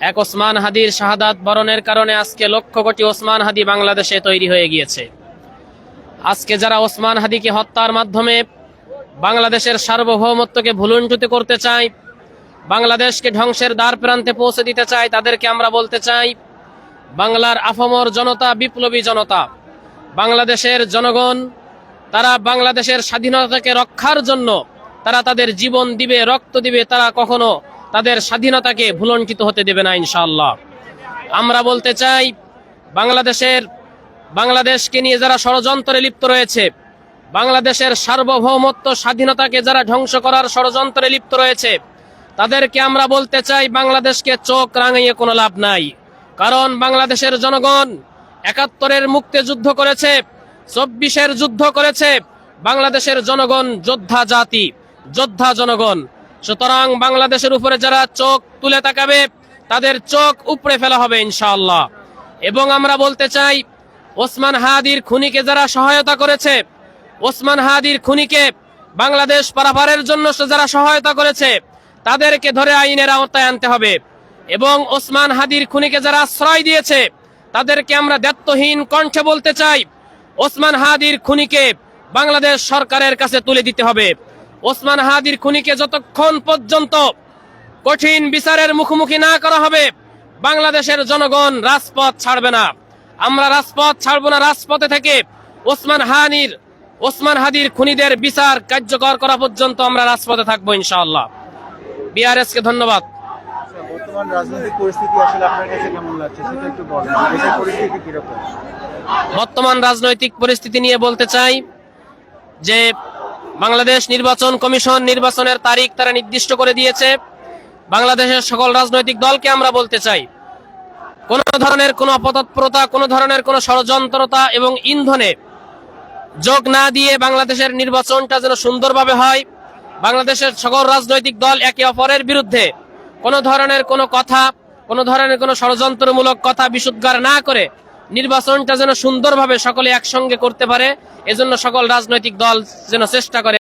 এক ওসমান হাদির শাহাদাত বরণের কারণে আজকে লক্ষ কোটি ওসমান হাদি বাংলাদেশে তৈরি হয়ে গিয়েছে। আজকে যারা ওসমান হাদিকে হত্যার মাধ্যমে বাংলাদেশের সার্বভৌমত্বকে ভুলুণ্ঠিত করতে চায়, বাংলাদেশকে ধ্বংসের দ্বার প্রান্তে পৌঁছে দিতে চায়, তাদেরকে আমরা বলতে চাই, বাংলার আফমর জনতা, বিপ্লবী জনতা, বাংলাদেশের জনগণ, তারা বাংলাদেশের স্বাধীনতাকে রক্ষার জন্য তারা তাদের জীবন দিবে, রক্ত দিবে, তারা কখনো তাদের স্বাধীনতাকে ভুলণ্ঠিত হতে দেবে না ইনশাআল্লাহ। আমরা বলতে চাই, বাংলাদেশের, বাংলাদেশকে নিয়ে যারা ষড়যন্ত্রে লিপ্ত রয়েছে, বাংলাদেশের সার্বভৌমত্ব স্বাধীনতাকে যারা ধ্বংস করার ষড়যন্ত্রে লিপ্ত রয়েছে, তাদেরকে আমরা বলতে চাই, বাংলাদেশকে চোখ রাঙিয়ে কোনো লাভ নাই। কারণ বাংলাদেশের জনগণ একাত্তরের মুক্তি যুদ্ধ করেছে, চব্বিশের যুদ্ধ করেছে, বাংলাদেশের জনগণ যোদ্ধা জাতি, যোদ্ধা জনগণ। সুতরাং বাংলাদেশের উপরে যারা চোখ তুলে তাকাবে, তাদের চোখ উপড়ে ফেলা হবে ইনশাআল্লাহ। এবং আমরা বলতে চাই, ওসমান হাদির খুনিকে যারা সহায়তা করেছে, ওসমান হাদির খুনিকে বাংলাদেশ পারাপারের জন্য যারা সহায়তা করেছে, তাদেরকে ধরে আইনের আওতায় আনতে হবে। এবং ওসমান হাদির খুনিকে যারা আশ্রয় দিয়েছে, তাদেরকে আমরা দায়িত্বহীন কণ্ঠে বলতে চাই, ওসমান হাদির খুনিকে বাংলাদেশ সরকারের কাছে তুলে দিতে হবে। ওসমান হাদির খুনিকে যতক্ষণ পর্যন্ত কঠিন বিচারের মুখোমুখি না করা হবে বাংলাদেশের জনগণ রাজপথ ছাড়বে না। আমরা রাজপথ ছাড়বো না রাজপথে থেকে ওসমান হানির ওসমান হাদির খুনিদের বিচার কার্যকর করা পর্যন্ত আমরা রাজপথে থাকব ইনশাআল্লাহ। বিআরএস কে ধন্যবাদ। বর্তমান রাজনৈতিক পরিস্থিতি আসলে আপনার কাছে কেমন লাগছে? সেটা একটু বলেন। দেশের পরিস্থিতি কীরকম? বর্তমান রাজনৈতিক পরিস্থিতি নিয়ে বলতে চাই যে বাংলাদেশ নির্বাচন কমিশন নির্বাচনের তারিখ তারা নির্দিষ্ট করে দিয়েছে। বাংলাদেশের সকল রাজনৈতিক দলকে আমরা বলতে চাই, কোন ধরনের কোনো অপতৎপরতা, কোন ধরনের কোনো ষড়যন্ত্রতা এবং ইন্ধনে যোগ না দিয়ে বাংলাদেশের নির্বাচনটা যেন সুন্দরভাবে হয়। বাংলাদেশের সকল রাজনৈতিক দল একে অপরের বিরুদ্ধে কোনো ধরনের কোনো কথা, কোনো ধরনের কোনো ষড়যন্ত্রমূলক কথা বিশুদ্ধার না করে নির্বাচনটা যেন সুন্দরভাবে সকলে একসঙ্গে করতে পারে এজন্য সকল রাজনৈতিক দল যেন চেষ্টা করে।